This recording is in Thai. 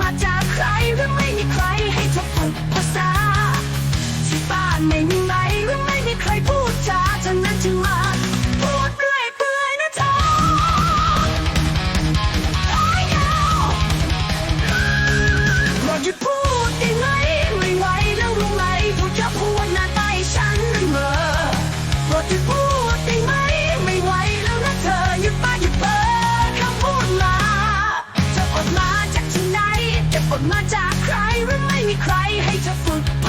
มาจากใครหรือไม่มีใครให้ทบทวนภาษาที่บ้านไม่มี มาจากใครหรือไม่มีใครให้เธอฝึก